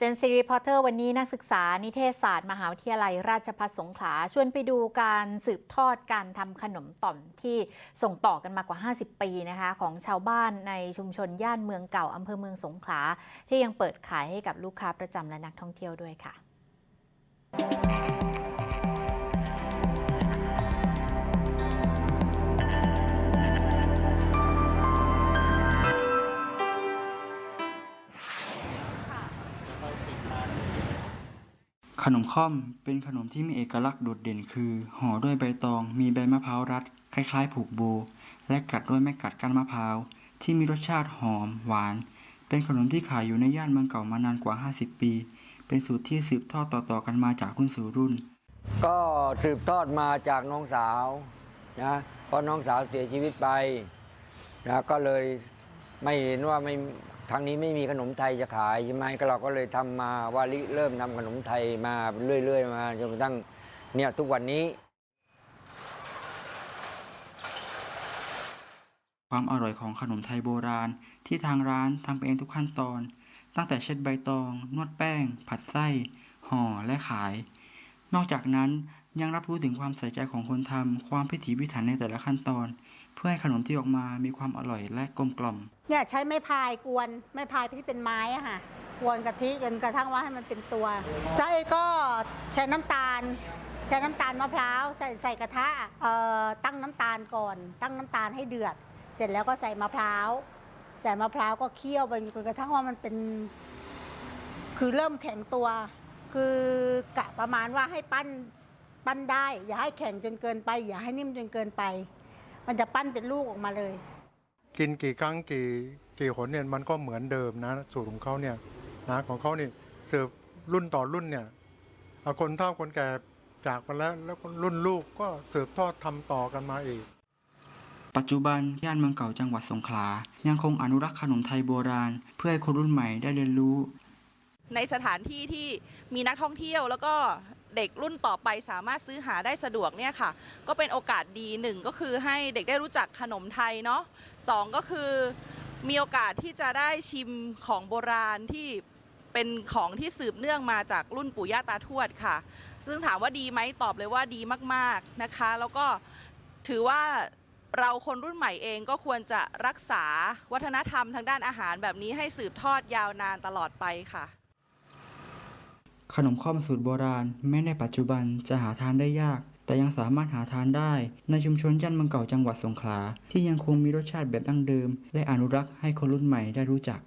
เจนซีรีพอร์เตอร์วันนี้นักศึกษานิเทศศาสตร์ มหาวิทยาลัยราชภัฏสงขลาชวนไปดูการสืบทอดการทำขนมต่อมที่ส่งต่อกันมากว่า 50 ปีนะคะของชาวบ้านในชุมชนย่านเมืองเก่าอำเภอเมืองสงขลาที่ยังเปิดขายให้กับลูกค้าประจำและนักท่องเที่ยวด้วยค่ะ ขนมค่อมเป็นขนมที่มีเอกลักษณ์โดดเด่นคือห่อด้วยใบตอง มีใบมะพร้าวรัด คล้ายๆ ผูกโบ และกัดด้วยแม่กัดก้านมะพร้าว ที่มีรสชาติหอม หวาน เป็นขนมที่ขายอยู่ในย่านเมืองเก่ามานานกว่า 50 ปี เป็นสูตรที่สืบทอดต่อๆกันมาจากรุ่นสู่รุ่น ก็สืบทอดมาจากน้องสาวนะเพราะน้องสาวเสียชีวิตไปนะก็เลยไม่เห็นว่าไม่ ทางนี้ไม่มีขนมไทยจะขายใช่ไหมก็เราก็เลยทำมาวาริเริ่มทำขนมไทยมาเรื่อย ๆ มาจนกระทั่งเนี่ยทุกวันนี้ ความอร่อยของขนมไทยโบราณที่ทางร้านทำเองทุกขั้นตอน ตั้งแต่เช็ดใบตอง นวดแป้ง ผัดไส้ ห่อและขาย นอกจากนั้น ยังรับรู้ถึงความใส่ใจของคนทำความพิถีพิถันในแต่ละขั้นตอน เพื่อให้ขนมที่ออกมามีความอร่อยและกลมกล่อมเนี่ยใช้ไม้พายกวนไม้พายที่เป็นไม้อะค่ะกวนกะทิจนกระทั่งว่าให้มันเป็นตัวไส้ก็ใช้น้ำตาล ใช้น้ำตาลมะพร้าวใส่ใส่กระทะเอ่อตั้งน้ำตาลก่อน ตั้งน้ำตาลให้เดือด เสร็จแล้วก็ใส่มะพร้าวใส่มะพร้าวก็เคี่ยวไปจนกระทั่งว่ามันเป็น คือเริ่มแข็งตัว คือกะประมาณว่าให้ปั้น ปั้นได้ อย่าให้แข็งจนเกินไป อย่าให้นิ่มจนเกินไป มันจะปั้นเป็นลูกออกมาเลย กินกี่ครั้งกี่กี่หนเนี่ยมันก็เหมือนเดิมนะ สูตรของเขาเนี่ยนะของเขานี่สืบรุ่นต่อรุ่นเนี่ยเอาคนเฒ่าคนแก่จากไปแล้วแล้วก็รุ่นลูกก็สืบทอดทำต่อกันมาอีก ปัจจุบันย่านเมืองเก่าจังหวัดสงขลา ยังคงอนุรักษ์ขนมไทยโบราณ เพื่อให้คนรุ่นใหม่ได้เรียนรู้ ในสถานที่ที่มีนักท่องเที่ยวแล้วก็ เด็กรุ่นต่อไปสามารถซื้อหาได้สะดวกเนี่ยค่ะ ก็เป็นโอกาสดีหนึ่งก็คือให้เด็กได้รู้จักขนมไทยเนาะสองก็คือมีโอกาสที่จะได้ชิมของโบราณที่เป็นของที่สืบเนื่องมาจากรุ่นปู่ย่าตาทวดค่ะ ซึ่งถามว่าดีไหมตอบเลยว่าดีมากๆนะคะ แล้วก็ถือว่าเราคนรุ่นใหม่เองก็ควรจะรักษาวัฒนธรรมทางด้านอาหารแบบนี้ให้สืบทอดยาวนานตลอดไปค่ะ ขนมข้อมสูตรโบราณ แม้ในปัจจุบันจะหาทานได้ยาก แต่ยังสามารถหาทานได้ ในชุมชนย่านเมืองเก่าจังหวัดสงขลา ที่ยังคงมีรสชาติแบบดั้งเดิม และอนุรักษ์ให้คนรุ่นใหม่ได้รู้จัก